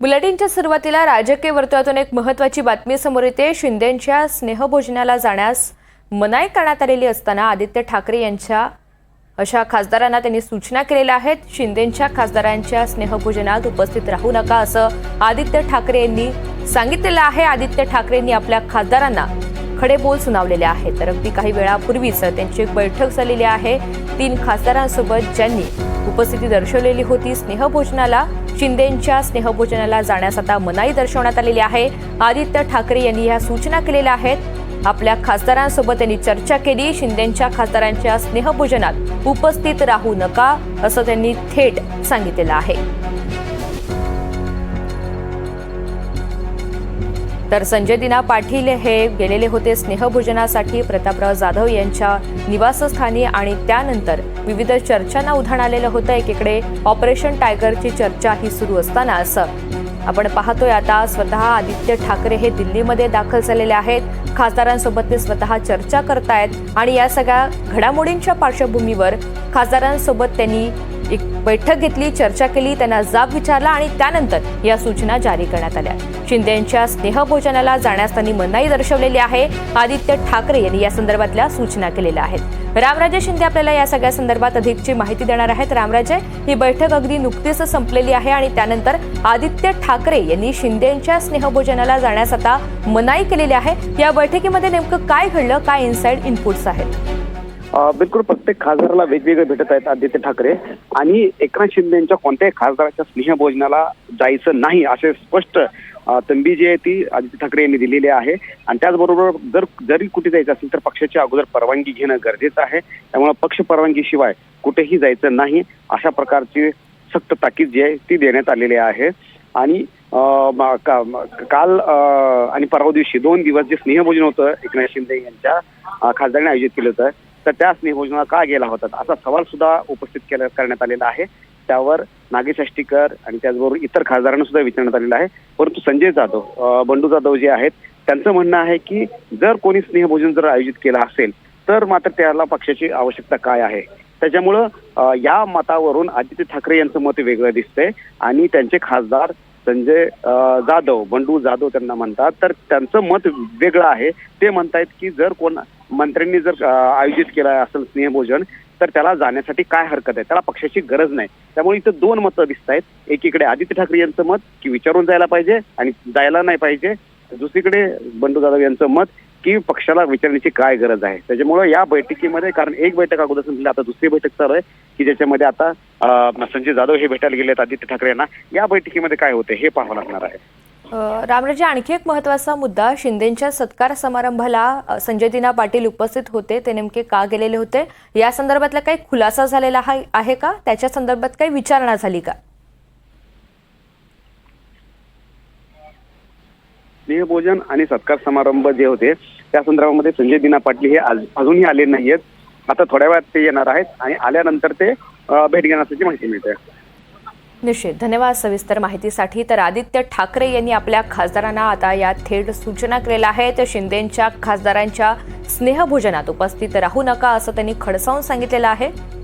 बुलेटिनच्या सुरुवातीला राजकीय वर्तुळातून एक महत्वाची बातमी समोर येते. शिंदेंच्या स्नेहभोजनाला जाण्यास मनाई करण्यात आलेली असताना आदित्य ठाकरे यांच्या अशा खासदारांना त्यांनी सूचना केलेल्या आहेत. शिंदेंच्या खासदारांच्या स्नेहभोजनात उपस्थित राहू नका असं आदित्य ठाकरे यांनी सांगितलेलं आहे. आदित्य ठाकरेंनी आपल्या खासदारांना खडे बोल सुनावलेले आहेत. तर अगदी काही वेळापूर्वीच त्यांची एक बैठक झालेली आहे. तीन खासदारांसोबत ज्यांनी उपस्थिती दर्शवलेली होती स्नेहभोजनाला शिंदेंच्या स्नेहभोजनाला जाण्यास आता मनाई दर्शवण्यात आलेली आहे. आदित्य ठाकरे यांनी या सूचना केलेल्या आहेत. आपल्या खासदारांसोबत त्यांनी चर्चा केली. शिंदेंच्या खासदारांच्या स्नेहभोजनात उपस्थित राहू नका असं त्यांनी थेट सांगितलेलं आहे. तर संजय दिना पाटील हे गेलेले होते स्नेहभोजनासाठी. प्रतापराव जाधव यांच्या निवासस्थानी आणि त्यानंतर विविध चर्चांना उधाण आलेलं होतं. एकीकडे ऑपरेशन टायगरची चर्चा ही सुरू असतानाच आपण पाहतोय. आता स्वतः आदित्य ठाकरे हे दिल्लीमध्ये दाखल झालेले आहेत. खासदारांसोबत ते स्वतः चर्चा करतायत आणि या सगळ्या घडामोडींच्या पार्श्वभूमीवर खासदारांसोबत त्यांनी एक बैठक घेतली चर्चा केली त्यांना जाब विचारला आणि त्यानंतर या सूचना जारी करण्यात आल्या. शिंदेंच्या स्नेहभोजनाला जाण्यास त्यांनी मनाई दर्शवलेली आहे आदित्य ठाकरे यांनी या संदर्भातल्या सूचना केलेल्या आहेत. रामराजे शिंदे आपल्याला या सगळ्या संदर्भात अधिकची माहिती देणार आहेत. रामराजे ही बैठक अगदी नुकतीच संपलेली आहे आणि त्यानंतर आदित्य ठाकरे यांनी शिंदेंच्या स्नेहभोजनाला जाण्यास आता मनाई केलेली आहे. या बैठकीमध्ये नेमकं काय घडलं काय इनसाइड इनपुट्स आहेत? बिलकुल प्रत्येक खासदाराला वेगवेगळे भेटत आहेत आदित्य ठाकरे आणि एकनाथ शिंदे यांच्या कोणत्याही खासदाराच्या स्नेहभोजनाला जायचं नाही असे स्पष्ट तंबी जी आहे ती आदित्य ठाकरे यांनी दिलेली आहे. आणि त्याचबरोबर जर जरी कुठे जायचं असेल तर पक्षाची अगोदर परवानगी घेणं गरजेचं आहे. त्यामुळे पक्ष परवानगीशिवाय कुठेही जायचं नाही. अशा प्रकारची सक्त ताकीद जी आहे ती देण्यात आलेली आहे. आणि का- काल आणि परवा दिवशी दोन दिवस जे स्नेहभोजन होतं एकनाथ शिंदे यांच्या खासदाराने खासदारांनी आयोजित केलं होतं तर त्या स्नेहभोजनाला का गेला होता? असा सवाल सुद्धा उपस्थित केला करण्यात आलेला आहे. त्यावर नागेश आष्टीकर आणि त्याचबरोबर इतर खासदारांना सुद्धा विचारण्यात आलेलं आहे. परंतु संजय जाधव बंडू जाधव जे आहेत त्यांचं म्हणणं आहे की जर कोणी स्नेहभोजन जर आयोजित केलं असेल तर मात्र त्याला पक्षाची आवश्यकता काय आहे? त्याच्यामुळं या मतावरून आदित्य ठाकरे यांचं मत वेगळं दिसतंय आणि त्यांचे खासदार संजय जाधव बंडू जाधव त्यांना म्हणतात. तर त्यांचं मत वेगळं आहे. ते म्हणतायत की जर कोण मंत्र्यांनी जर आयोजित केलं असेल स्नेहभोजन तर त्याला जाण्यासाठी काय हरकत आहे? त्याला पक्षाची गरज नाही. त्यामुळे इथं दोन मतं दिसत आहेत. एकीकडे आदित्य ठाकरे यांचं मत की विचारून जायला पाहिजे आणि जायला नाही पाहिजे. दुसरीकडे बंडू जाधव यांचं मत की पक्षाला विचारण्याची काय गरज आहे? त्याच्यामुळे या बैठकीमध्ये कारण एक बैठक अगोदर संपली आता दुसरी बैठक चालू आहे की ज्याच्यामध्ये आता संजय जाधव हे भेटायला गेले आहेत आदित्य ठाकरे यांना. या बैठकीमध्ये काय होते हे पाहावं लागणार आहे. रामराजे आणखी एक महत्त्वाचा मुद्दा शिंदेच्या सत्कार समारंभाला संजय दिना पाटील उपस्थित होते. ते नेमके का गेलेले होते? या संदर्भातला काही खुलासा झालेला आहे- का? त्याच्या संदर्भात काही विचारणा झाली का? स्नेहभोजन आणि सत्कार समारंभ जे होते त्या संदर्भामध्ये संजय दिना पाटील हे अजूनही आले नाहीयेत. आता थोड्या वेळात ते येणार आहेत आणि आल्यानंतर ते भेट घेणार असल्याची माहिती मिळते. निश्चित. धन्यवाद सविस्तर माहितीसाठी. तर आदित्य ठाकरे यांनी आपल्या खासदारांना आता या थेट सूचना केलेल्या आहेत. शिंदेंच्या खासदारांच्या स्नेहभोजनात उपस्थित राहू नका असं त्यांनी खडसावून सांगितलेलं आहे.